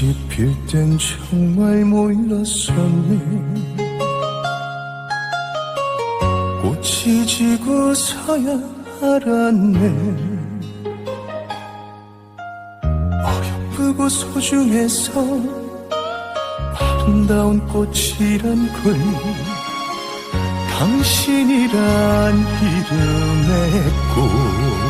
꽃이 필 땐 정말 몰랐었네. 꽃이 지고서야 알았네. 어여쁘고 소중해서 아름다운 꽃이란 걸 당신이란 이름의 꽃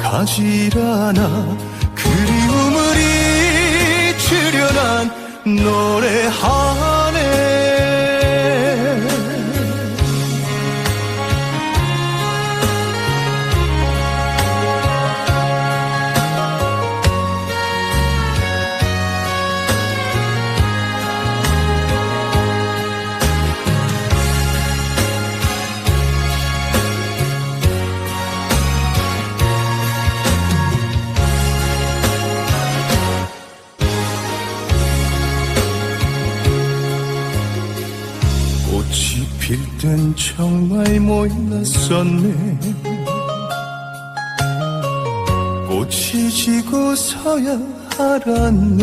가질 않아 그리움을 잊으려 난 노래하 꽃이 필 땐 정말 몰랐었네. 꽃이 지고서야 알았네.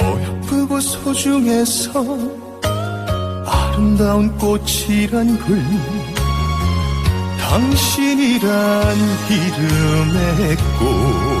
어여쁘고 소중해서 아름다운 꽃이란 걸 당신이란 이름의 꽃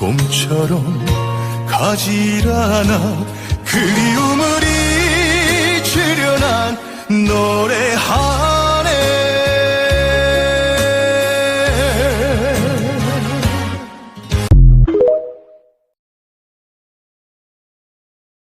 봄처럼 가지 않아 그리움을 잊으려 난 노래하